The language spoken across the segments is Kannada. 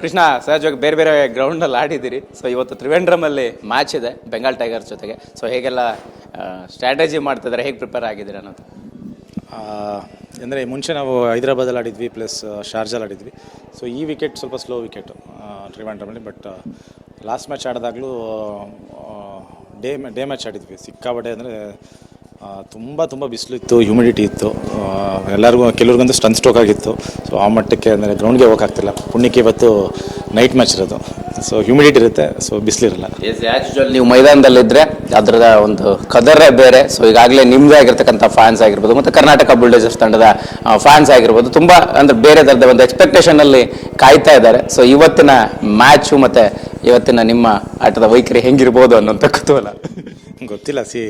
ಕೃಷ್ಣ, ಸಹಜವಾಗಿ ಬೇರೆ ಬೇರೆ ಗ್ರೌಂಡಲ್ಲಿ ಆಡಿದ್ದೀರಿ. ಸೊ ಇವತ್ತು ತ್ರಿವೇಂದ್ರಮಲ್ಲಿ ಮ್ಯಾಚ್ ಇದೆ ಬೆಂಗಾಲ್ ಟೈಗರ್ಸ್ ಜೊತೆಗೆ. ಸೊ ಹೇಗೆಲ್ಲ ಸ್ಟ್ರಾಟಜಿ ಮಾಡ್ತಿದ್ದಾರೆ, ಹೇಗೆ ಪ್ರಿಪೇರ್ ಆಗಿದ್ದೀರಾ ಅನ್ನೋದು? ಅಂದರೆ ಮುಂಚೆ ನಾವು ಹೈದರಾಬಾದಲ್ಲಿ ಆಡಿದ್ವಿ ಪ್ಲಸ್ ಶಾರ್ಜಾಲ್ ಆಡಿದ್ವಿ. ಸೊ ಈ ವಿಕೆಟ್ ಸ್ವಲ್ಪ ಸ್ಲೋ ವಿಕೆಟು ಅಲ್ಲಿ ಬಟ್ ಲಾಸ್ಟ್ ಮ್ಯಾಚ್ ಆಡಿದಾಗಲೂ ಡೇ ಡೇ ಮ್ಯಾಚ್ ಆಡಿದ್ವಿ. ಸಿಕ್ಕಾಪಟ್ಟೆ ಅಂದರೆ ತುಂಬ ತುಂಬ ಬಿಸಿಲು ಇತ್ತು ಹ್ಯೂಮಿಡಿಟಿ ಇತ್ತು. ಎಲ್ಲರಿಗೂ ಕೆಲವ್ರಿಗಂತೂ ಸ್ಟನ್ ಸ್ಟ್ರೋಕ್ ಆಗಿತ್ತು. ಸೊ ಆ ಮಟ್ಟಕ್ಕೆ ಅಂದರೆ ಗ್ರೌಂಡ್ಗೆ ಹೋಗೋಕ್ಕಾಗ್ತಿಲ್ಲ ಪುಣ್ಯಕ್ಕೆ ಇವತ್ತು ನೈಟ್ ಮ್ಯಾಚ್ ಇರೋದು. ಸೊ ಹ್ಯೂಮಿಡಿಟಿ ಇರುತ್ತೆ. ಸೊ ಬಿಸಿಲಿರಲ್ಲ ಎಸ್ ಆ್ಯಕ್ಚುಲ್ ನೀವು ಮೈದಾನದಲ್ಲಿದ್ದರೆ ಅದರ ಒಂದು ಕದರೇ ಬೇರೆ. ಸೊ ಈಗಾಗಲೇ ನಿಮ್ಮದೇ ಆಗಿರ್ತಕ್ಕಂಥ ಫ್ಯಾನ್ಸ್ ಆಗಿರ್ಬೋದು ಮತ್ತು ಕರ್ನಾಟಕ ಬುಲ್ಡೇಜರ್ಸ್ ತಂಡದ ಫ್ಯಾನ್ಸ್ ಆಗಿರ್ಬೋದು ತುಂಬ ಅಂದರೆ ಬೇರೆ ಥರದ ಒಂದು ಎಕ್ಸ್ಪೆಕ್ಟೇಷನಲ್ಲಿ ಕಾಯ್ತಾ ಇದ್ದಾರೆ. ಸೊ ಇವತ್ತಿನ ಮ್ಯಾಚು ಮತ್ತು ಇವತ್ತಿನ ನಿಮ್ಮ ಆಟದ ವೈಖರಿ ಹೆಂಗಿರ್ಬೋದು ಅನ್ನೋಂಥ ಕುತೂಹಲ. ಗೊತ್ತಿಲ್ಲ ಸಿ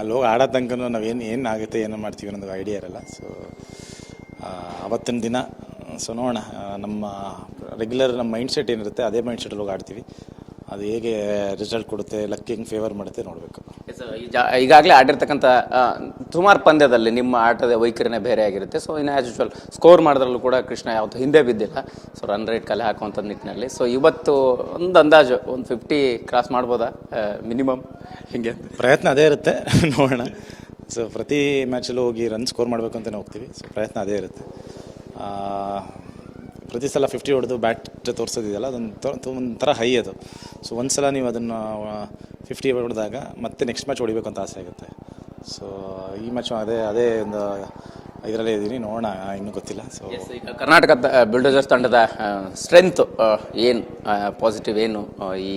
ಅಲ್ಲಿ ಹೋಗಿ ಆಡೋ ತನಕನೂ ನಾವು ಏನು ಏನು ಆಗುತ್ತೆ, ಏನು ಮಾಡ್ತೀವಿ ಅನ್ನೋದು ಐಡಿಯಾ ಇರಲ್ಲ. ಸೊ ಅವತ್ತಿನ ದಿನ ಸೊ ನೋಡೋಣ. ನಮ್ಮ ರೆಗ್ಯುಲರ್ ನಮ್ಮ ಮೈಂಡ್ ಸೆಟ್ ಏನಿರುತ್ತೆ, ಅದೇ ಮೈಂಡ್ ಸೆಟ್ ಹೋಗಿ ಆಡ್ತೀವಿ. ಅದು ಹೇಗೆ ರಿಸಲ್ಟ್ ಕೊಡುತ್ತೆ ಲಕ್ ಹೆಂಗೆ ಫೇವರ್ ಮಾಡುತ್ತೆ ನೋಡಬೇಕು. ಈಗಾಗಲೇ ಆಡಿರ್ತಕ್ಕಂಥ ಸುಮಾರು ಪಂದ್ಯದಲ್ಲಿ ನಿಮ್ಮ ಆಟದ ವೈಖರಿನೇ ಬೇರೆ ಆಗಿರುತ್ತೆ. ಸೊ ಇನ್ನು ಆ್ಯಸ್ ಯೂಶ್ವಲ್ ಸ್ಕೋರ್ ಮಾಡಿದ್ರಲ್ಲೂ ಕೂಡ ಕೃಷ್ಣ ಯಾವತ್ತೂ ಹಿಂದೆ ಬಿದ್ದಿಲ್ಲ. ಸೊ ರನ್ ರೇಟ್ ಕಲೆ ಹಾಕುವಂಥ ನಿಟ್ಟಿನಲ್ಲಿ. ಸೊ ಇವತ್ತು ಒಂದು ಅಂದಾಜು, ಒಂದು ಫಿಫ್ಟಿ ಕ್ರಾಸ್ ಮಾಡ್ಬೋದಾ? ಮಿನಿಮಮ್ ಹಿಂಗೆ ಪ್ರಯತ್ನ ಅದೇ ಇರುತ್ತೆ. ನೋಡೋಣ. ಸೊ ಪ್ರತಿ ಮ್ಯಾಚಲ್ಲೂ ಹೋಗಿ ರನ್ ಸ್ಕೋರ್ ಮಾಡಬೇಕು ಅಂತಲೇ ಹೋಗ್ತೀವಿ. ಸೊ ಪ್ರಯತ್ನ ಅದೇ ಇರುತ್ತೆ. ಪ್ರತಿ ಸಲ ಫಿಫ್ಟಿ ಹೊಡೆದು ಬ್ಯಾಟ್ ತೋರಿಸೋದಿದೆಯಲ್ಲ, ಅದೊಂದು ಒಂಥರ ಹೈ ಅದು. ಸೊ ಒಂದು ಸಲ ನೀವು ಅದನ್ನು ಫಿಫ್ಟಿ ಹೊಡೆದಾಗ ಮತ್ತೆ ನೆಕ್ಸ್ಟ್ ಮ್ಯಾಚ್ ಹೊಡಿಬೇಕು ಅಂತ ಆಸೆ ಆಗುತ್ತೆ. ಸೊ ಈ ಮ್ಯಾಚ್ ಅದೇ ಅದೇ ಒಂದು ಇದರಲ್ಲೇ ಇದ್ದೀನಿ. ನೋಡೋಣ ಇನ್ನೂ ಗೊತ್ತಿಲ್ಲ. ಸೊ ಈಗ ಕರ್ನಾಟಕ ಬಿಲ್ಡರ್ಸ್ ತಂಡದ ಸ್ಟ್ರೆಂತ್ ಏನು ಪಾಸಿಟಿವ್ ಏನು ಈ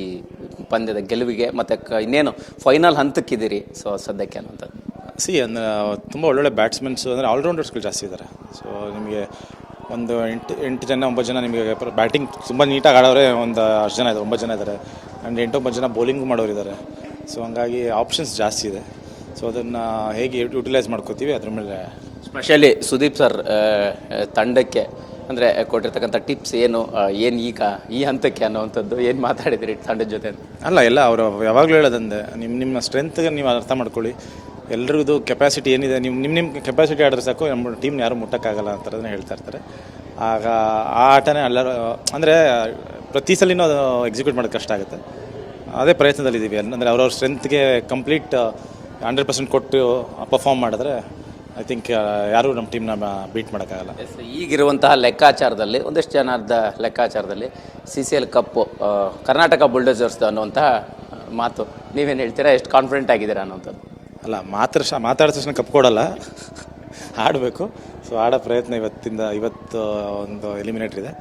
ಪಂದ್ಯದ ಗೆಲುವಿಗೆ ಮತ್ತು ಇನ್ನೇನು ಫೈನಲ್ ಹಂತಕ್ಕಿದ್ದೀರಿ? ಸೊ ಸದ್ಯಕ್ಕೆ ಅನ್ನೋಂಥದ್ದು ಸಿ ಅಂದರೆ ತುಂಬ ಒಳ್ಳೊಳ್ಳೆ ಬ್ಯಾಟ್ಸ್ಮನ್ಸು ಅಂದರೆ ಆಲ್ರೌಂಡರ್ಸ್ಗಳು ಜಾಸ್ತಿ ಇದ್ದಾರೆ ಸೊ ನಿಮಗೆ ಒಂದು ಎಂಟು ಎಂಟು ಜನ ಒಂಬತ್ತು ಜನ ನಿಮಗೆ ಬ್ಯಾಟಿಂಗ್ ತುಂಬ ನೀಟಾಗಿ ಆಡೋರೆ ಒಂದು ಅಷ್ಟು ಜನ ಇದ್ದಾರೆ ಒಂಬತ್ತು ಜನ ಇದ್ದಾರೆ ಆ್ಯಂಡ್ ಎಂಟು ಒಂಬತ್ತು ಜನ ಬೌಲಿಂಗ್ ಮಾಡೋರು ಇದ್ದಾರೆ ಸೊ ಹಂಗಾಗಿ ಆಪ್ಷನ್ಸ್ ಜಾಸ್ತಿ ಇದೆ. ಸೊ ಅದನ್ನು ಹೇಗೆ ಯುಟಿಲೈಸ್ ಮಾಡ್ಕೋತೀವಿ ಅದ್ರ ಮೇಲೆ ಸ್ಪೆಷಲಿ ಸುದೀಪ್ ಸರ್ ಆ, ಆ, ತಂಡಕ್ಕೆ ಅಂದರೆ ಕೊಟ್ಟಿರ್ತಕ್ಕಂಥ ಟಿಪ್ಸ್ ಏನು ಏನು ಈಗ ಈ ಹಂತಕ್ಕೆ ಅನ್ನೋವಂಥದ್ದು ಏನು ಮಾತಾಡಿದ್ರಿ ತಂಡದ ಜೊತೆ? ಅಲ್ಲ ಎಲ್ಲ ಅವರು ಯಾವಾಗಲೂ ಹೇಳೋದಂದೆ ನಿಮ್ಮ ನಿಮ್ಮ ಸ್ಟ್ರೆಂತ್ಗೆ ನೀವು ಅರ್ಥ ಮಾಡ್ಕೊಳ್ಳಿ. ಎಲ್ರಿಗೂ ಕೆಪಾಸಿಟಿ ಏನಿದೆ ನಿಮ್ಮ ನಿಮ್ಮ ನಿಮ್ಮ ಕೆಪಾಸಿಟಿ ಆಡಿದ್ರೆ ಸಾಕು ನಮ್ಮ ಟೀಮ್ನ ಯಾರು ಮುಟ್ಟಕ್ಕಾಗಲ್ಲ ಅಂತಾರದನ್ನ ಹೇಳ್ತಾ ಇರ್ತಾರೆ. ಆಗ ಆ ಆಟನೇ ಎಲ್ಲರೂ ಅಂದರೆ ಪ್ರತಿ ಸಲಿನೂ ಅದು ಎಕ್ಸಿಕ್ಯೂಟ್ ಮಾಡೋದು ಕಷ್ಟ ಆಗುತ್ತೆ. ಅದೇ ಪ್ರಯತ್ನದಲ್ಲಿದ್ದೀವಿ. ಅಂದರೆ ಅವ್ರವ್ರ ಸ್ಟ್ರೆಂತ್ಗೆ ಕಂಪ್ಲೀಟ್ ಹಂಡ್ರೆಡ್ ಪರ್ಸೆಂಟ್ ಕೊಟ್ಟು ಪರ್ಫಾರ್ಮ್ ಮಾಡಿದ್ರೆ ಐ ಥಿಂಕ್ ಯಾರೂ ನಮ್ಮ ಟೀಮ್ನ ಬೀಟ್ ಮಾಡೋಕ್ಕಾಗಲ್ಲ. ಎಸ್, ಈಗಿರುವಂತಹ ಲೆಕ್ಕಾಚಾರದಲ್ಲಿ ಒಂದಷ್ಟು ಜನದ ಲೆಕ್ಕಾಚಾರದಲ್ಲಿ C C L cup Karnataka bulldozers ಅನ್ನುವಂತಹ ಮಾತು. ನೀವೇನು ಹೇಳ್ತೀರಾ? ಎಷ್ಟು ಕಾನ್ಫಿಡೆಂಟ್ ಆಗಿದ್ದೀರಾ ಅನ್ನೋದು ಅಲ್ಲ ಮಾತ್ರ ಮಾತಾಡಿದ ತಕ್ಷಣ ಕಪ್ ಕೊಡಲ್ಲ. ಆಡಬೇಕು. ಸೊ ಆಡೋ ಪ್ರಯತ್ನ ಇವತ್ತಿಂದ ಇವತ್ತು ಒಂದು ಎಲಿಮಿನೇಟರ್ ಇದೆ.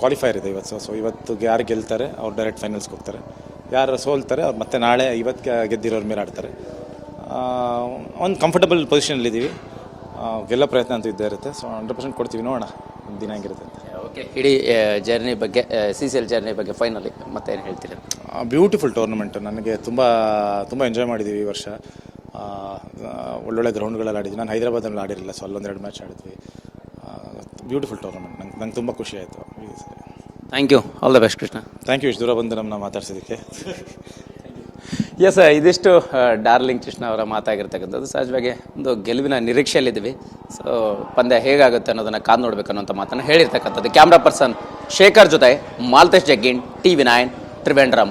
ಕ್ವಾಲಿಫೈರ್ ಇದೆ ಇವತ್ತು. ಸೊ ಇವತ್ತು ಯಾರು ಗೆಲ್ತಾರೆ ಅವ್ರು ಡೈರೆಕ್ಟ್ ಫೈನಲ್ಸ್ಗೆ ಹೋಗ್ತಾರೆ. ಯಾರು ಸೋಲ್ತಾರೆ ಅವ್ರು ಮತ್ತೆ ನಾಳೆ ಇವತ್ತು ಗೆದ್ದಿರೋರ ಮೇಲೆ ಆಡ್ತಾರೆ. ಒಂದು ಕಂಫರ್ಟಬಲ್ ಪೊಸಿಷನಲ್ಲಿದ್ದೀವಿ ಗೆಲ್ಲೋ ಪ್ರಯತ್ನ ಅಂತೂ ಇದ್ದೇ ಇರುತ್ತೆ. ಸೊ ಹಂಡ್ರೆಡ್ ಪರ್ಸೆಂಟ್ ಕೊಡ್ತೀವಿ. ನೋಡೋಣ ಒಂದ್ ದಿನ ಹೆಂಗಿರುತ್ತೆ ಅಂತ. ಓಕೆ ಇಡೀ ಜರ್ನಿ ಬಗ್ಗೆ ಸಿ ಸಿ ಎಲ್ ಜರ್ನಿ ಬಗ್ಗೆ ಫೈನಲಿ ಮತ್ತೆ ಏನು ಹೇಳ್ತೀರಾ? ಬ್ಯೂಟಿಫುಲ್ ಟೂರ್ನಮೆಂಟ್ ನನಗೆ ತುಂಬ ತುಂಬ ಎಂಜಾಯ್ ಮಾಡಿದ್ದೀವಿ ಈ ವರ್ಷ. ಒಳ್ಳೊಳ್ಳೆ ಗ್ರೌಂಡ್ಗಳಲ್ಲಿ ಆಡಿದ್ವಿ. ನಾನು ಹೈದರಾಬಾದಲ್ಲಿ ಆಡಿರಲಿಲ್ಲ ಸೊ ಅಲ್ಲೊಂದೆರಡು ಮ್ಯಾಚ್ ಆಡಿದ್ವಿ. ಬ್ಯೂಟಿಫುಲ್ ಟೂರ್ನಮೆಂಟ್ ನಂಗೆ ನಂಗೆ ತುಂಬ ಖುಷಿ ಆಯಿತು. Thank you all the best Krishna. Thank you ಇಷ್ಟು ದೂರ ಬಂದು ನಮ್ಮನ್ನ ಮಾತಾಡ್ಸೋದಕ್ಕೆ ಎಸ್ ಇದಿಷ್ಟು ಡಾರ್ಲಿಂಗ್ ಕೃಷ್ಣ ಅವರ ಮಾತಾಗಿರ್ತಕ್ಕಂಥದ್ದು. ಸಹಜವಾಗಿ ಒಂದು ಗೆಲುವಿನ ನಿರೀಕ್ಷೆಯಲ್ಲಿದ್ದೀವಿ. ಸೊ ಪಂದ್ಯ ಹೇಗಾಗುತ್ತೆ ಅನ್ನೋದನ್ನು ಕಾದು ನೋಡಬೇಕು ಅನ್ನೋಂಥ ಮಾತನ್ನು ಹೇಳಿರ್ತಕ್ಕಂಥದ್ದು. ಕ್ಯಾಮ್ರಾ ಪರ್ಸನ್ ಶೇಖರ್ ಜೊತೆ Malthesh Jaggin T V nine Trivandrum